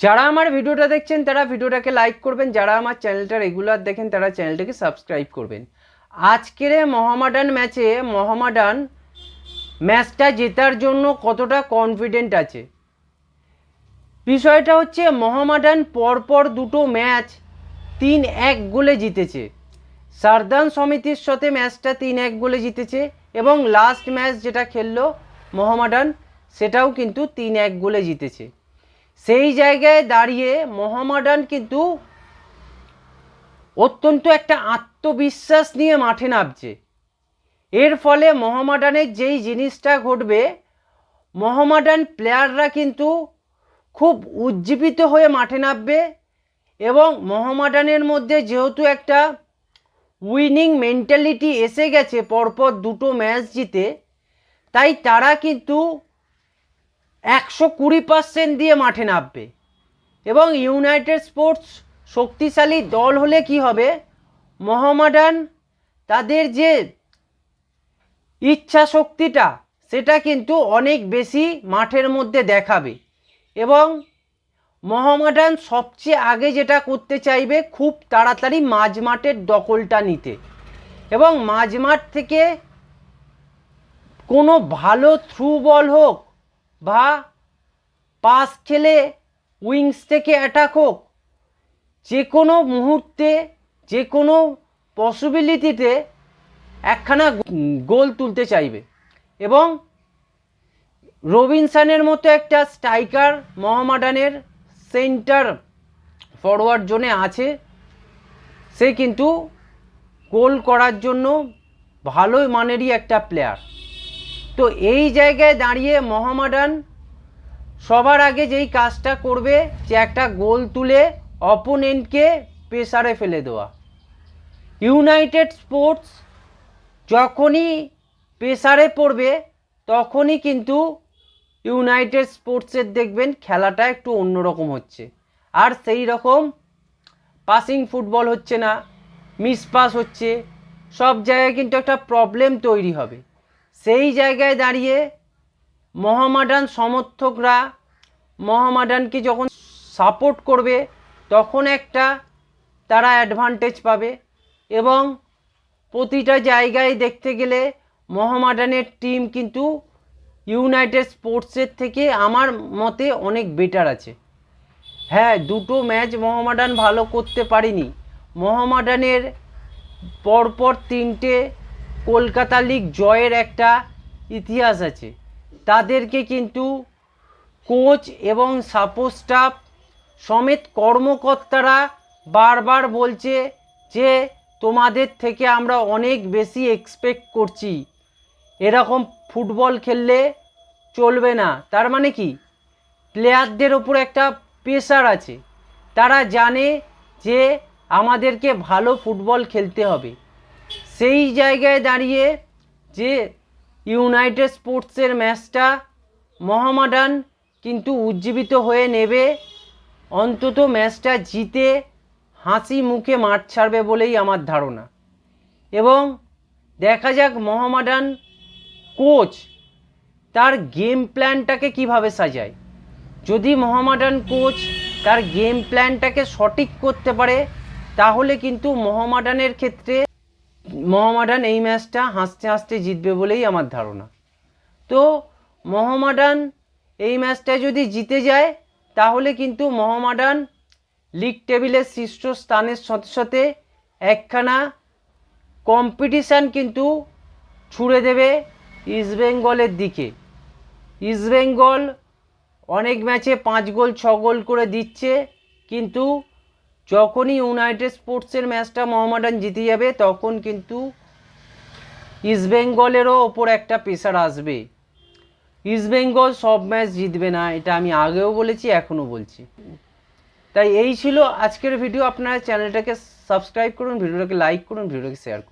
যারা আমার ভিডিওটা দেখছেন, তারা ভিডিওটাকে লাইক করবেন। যারা আমার চ্যানেলটা রেগুলার দেখেন, তারা চ্যানেলটাকে সাবস্ক্রাইব করবেন। আজকের মহামাডান ম্যাচে মহামাডান ম্যাচটা জেতার জন্য কতটা কনফিডেন্ট আছে? বিষয়টা হচ্ছে, মহামাডান পরপর দুটো ম্যাচ তিন এক গোলে জিতেছে। সারদান সমিতির সাথে ম্যাচটা তিন এক গোলে জিতেছে এবং লাস্ট ম্যাচ যেটা খেললো মহামাডান, সেটাও কিন্তু তিন এক গোলে জিতেছে। সেই জায়গায় দাঁড়িয়ে মহামাডান কিন্তু অত্যন্ত একটা আত্মবিশ্বাস নিয়ে মাঠে নামছে। এর ফলে মহামাডানের যেই জিনিসটা ঘটবে, মহামাডান প্লেয়াররা কিন্তু খুব উজ্জীবিত হয়ে মাঠে নামবে এবং মহামাডানের মধ্যে যেহেতু একটা উইনিং মেন্টালিটি এসে গেছে পরপর দুটো ম্যাচ জিতে, তাই তারা কিন্তু একশো কুড়ি পার্সেন্ট দিয়ে মাঠে নামবে। এবং ইউনাইটেড স্পোর্টস শক্তিশালী দল হলে কি হবে? মহামাডান তাদের যে ইচ্ছা শক্তিটা সেটা কিন্তু অনেক বেশি মাঠের মধ্যে দেখাবে। এবং মহামাডান সবচেয়ে আগে যেটা করতে চাইবে, খুব তাড়াতাড়ি মাঝমাঠের দখলটা নিতে। এবং মাঝমাঠ থেকে কোনো ভালো থ্রু বল হোক বা পাস খেলে উইংস থেকে অ্যাটাক হোক যে কোনো মুহূর্তে যে কোনো পসিবিলিটিতে একখানা গোল তুলতে চাইবে। এবং রবিনসানের মতো একটা স্ট্রাইকার মহামাডানের সেন্টার ফরওয়ার্ড জোনে আছে। সে কিন্তু গোল করার জন্য ভালো মানেরই একটা প্লেয়ার। তো এই জায়গায় দাঁড়িয়ে মহামাডান সবার আগে যেই কাজটা করবে, যে একটা গোল তুলে অপোনেন্টকে প্রেসারে ফেলে দেওয়া। ইউনাইটেড স্পোর্টস যখনই প্রেসারে পড়বে, তখনই কিন্তু ইউনাইটেড স্পোর্টসের দেখবেন খেলাটা একটু অন্যরকম হচ্ছে। আর সেই রকম পাসিং ফুটবল হচ্ছে না মিস পাস হচ্ছে, সব জায়গায় কিন্তু একটা প্রবলেম তৈরি হবে। সেই জায়গায় দাঁড়িয়ে মহামাডান সমর্থকরা মহামাডানকে যখন সাপোর্ট করবে, তখন একটা তারা অ্যাডভান্টেজ পাবে এবং প্রতিটা জায়গায় দেখতে গেলে মহামাডানের টিম কিন্তু ইউনাইটেড স্পোর্টসের থেকে আমার মতে অনেক বেটার আছে। হ্যাঁ দুটো ম্যাচ মহামাডান ভালো করতে পারিনি। মহামাডানের পরপর তিনটে কলকাতা লিগ জয়ের একটা ইতিহাস আছে। তাদেরকে কিন্তু কোচ এবং সাপোর্ট স্টাফ সমেত কর্মকর্তারা বারবার বলছে যে, তোমাদের থেকে আমরা অনেক বেশি এক্সপেক্ট করছি। এরকম ফুটবল খেললে চলবে না। তার মানে কি? প্লেয়ারদের ওপর একটা প্রেশার আছে। তারা জানে যে, আমাদেরকে ভালো ফুটবল খেলতে হবে। সেই জায়গায় দাঁড়িয়ে যে ইউনাইটেড স্পোর্টসের ম্যাচটা মহামাডান কিন্তু উজ্জীবিত হয়ে নেবে, অন্তত ম্যাচটা জিতে হাসি মুখে মাঠ ছাড়বে বলেই আমার ধারণা। এবং দেখা যাক মহামাডান কোচ তার গেম প্ল্যানটাকে কীভাবে সাজায়। যদি মহামাডান কোচ তার গেম প্ল্যানটাকে সঠিক করতে পারে, তাহলে কিন্তু মহামাডানের ক্ষেত্রে মহামাডান এই ম্যাচটা হাসতে হাসতে জিতবে বলেই আমার ধারণা। তো মহামাডান এই ম্যাচটা যদি জিতে যায়, তাহলে কিন্তু মহামাডান লিগ টেবিলের শীর্ষ স্থানের সাথে সাথে একখানা কম্পিটিশান কিন্তু ছুড়ে দেবে ইস্টবেঙ্গলের দিকে। ইস্টবেঙ্গল অনেক ম্যাচে পাঁচ গোল, ছ গোল করে দিচ্ছে, কিন্তু যখনই ইউনাইটেড স্পোর্টসের ম্যাচটা মোহামেডান জিতে যাবে, তখন কিন্তু ইস্টবেঙ্গলেরও ওপর একটা প্রেশার আসবে। ইস্টবেঙ্গল সব ম্যাচ জিতবে না, এটা আমি আগেও বলেছি, এখনও বলছি। তাই এই ছিল আজকের ভিডিও আপনারা চ্যানেলটাকে সাবস্ক্রাইব করুন ভিডিওটাকে লাইক করুন ভিডিওটাকে শেয়ার করুন।